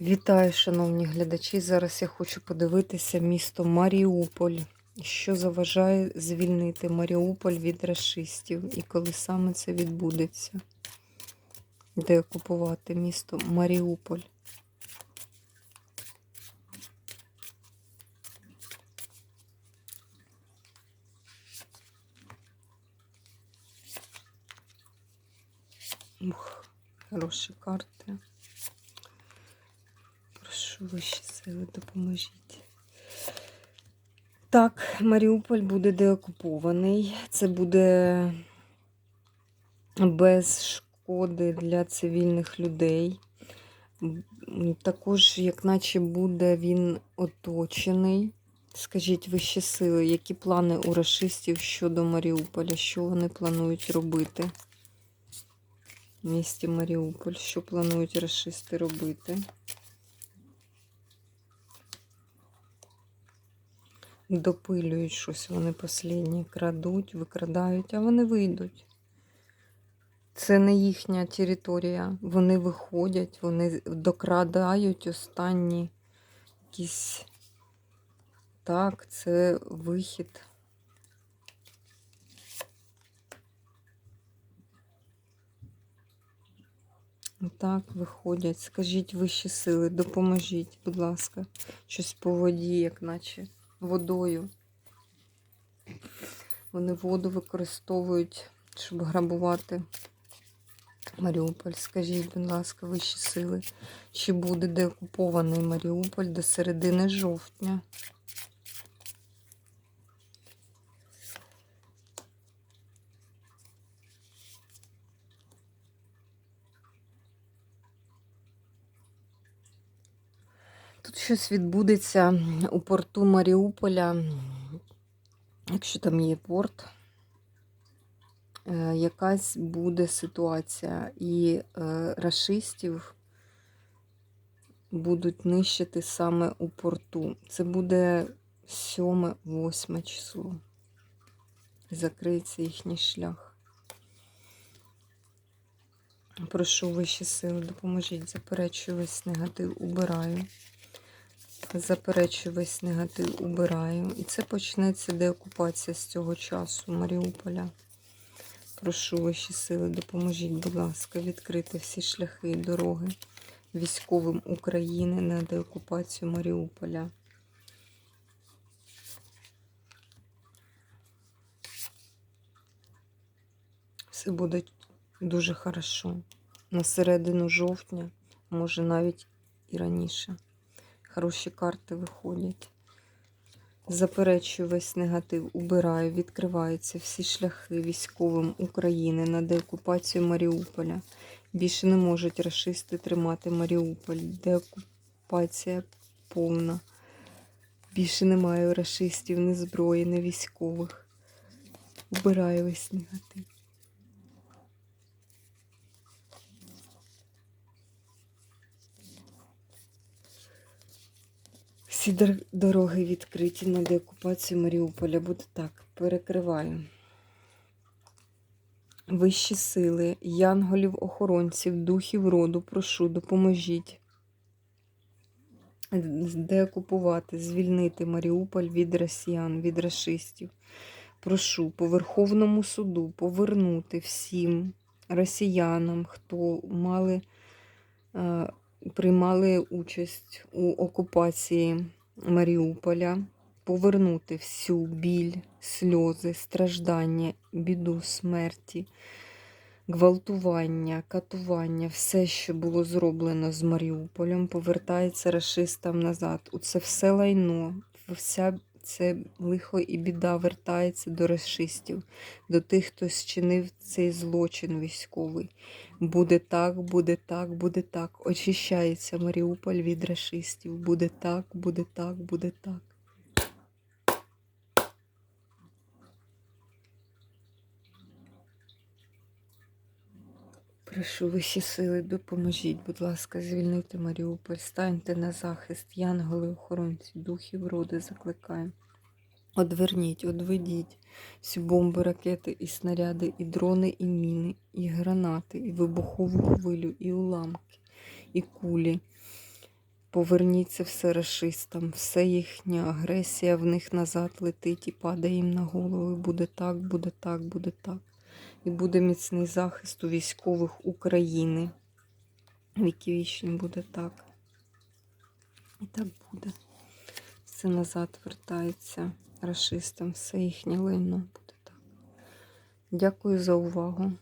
Вітаю, шановні глядачі. Зараз я хочу подивитися місто Маріуполь. Що заважає звільнити Маріуполь від расистів і коли саме це відбудеться? Де окупувати місто Маріуполь? Ух, хороші карти. Вищі сили, допоможіть. Так, Маріуполь буде деокупований. Це буде без шкоди для цивільних людей. Також, як наче буде він оточений. Скажіть вищі сили, які плани у рашистів щодо Маріуполя? Що вони планують робити? В місті Маріуполь, що планують рашисти робити? Допилюють щось, вони останні крадуть, викрадають, а вони вийдуть. Це не їхня територія. Вони виходять, вони докрадають останні якісь. Так, це вихід. Так, виходять. Скажіть вищі сили, допоможіть, будь ласка, щось по воді, як наче водою. Вони воду використовують, щоб грабувати Маріуполь. Скажіть, будь ласка, вищі сили, чи буде деокупований Маріуполь до середини жовтня? Тут щось відбудеться у порту Маріуполя, якщо там є порт, е, якась буде ситуація, і е, рашистів будуть нищити саме у порту. Це буде 7-8 число. Закриється їхній шлях. Прошу вищі сили, допоможіть, заперечую весь негатив, убираю. Заперечую весь негатив, убираю. І це почнеться деокупація з цього часу Маріуполя. Прошу ваші сили, допоможіть, будь ласка, відкрити всі шляхи і дороги військовим України на деокупацію Маріуполя. Все буде дуже хорошо. На середину жовтня, може навіть і раніше. Хороші карти виходять. Заперечую весь негатив, убираю, відкриваються всі шляхи військовим України на деокупацію Маріуполя. Більше не можуть рашисти тримати Маріуполь. Деокупація повна. Більше немає рашистів, ні зброї, ні військових. Убираю весь негатив. Всі дороги відкриті на деокупацію Маріуполя. Буде так. Перекриваю. Вищі сили, янголів, охоронців, духів роду, прошу, допоможіть. Деокупувати, звільнити Маріуполь від росіян, від расистів. Прошу по Верховному суду повернути всім росіянам, хто мали. Приймали участь у окупації Маріуполя, повернути всю біль, сльози, страждання, біду, смерті, гвалтування, катування, все, що було зроблено з Маріуполем, повертається расистам назад. У це все лайно, вся це лихо і біда вертається до расистів, до тих, хто зчинив цей злочин військовий. Буде так, буде так, буде так. Очищається Маріуполь від расистів. Буде так, буде так, буде так. Прошу вищі сили, допоможіть, будь ласка, звільнити Маріуполь, станьте на захист, янголи, охоронці, духів роди закликаємо. Одверніть, одведіть всі бомби, ракети, і снаряди, і дрони, і міни, і гранати, і вибухову хвилю, і уламки, і кулі, Поверніться все расистам, все їхня агресія в них назад летить і падає їм на голови. Буде так, буде так, буде так. І буде міцний захист у військових України. Віки вічні буде так. І так буде. Все назад вертається расистам, все їхнє лайно буде так. Дякую за увагу.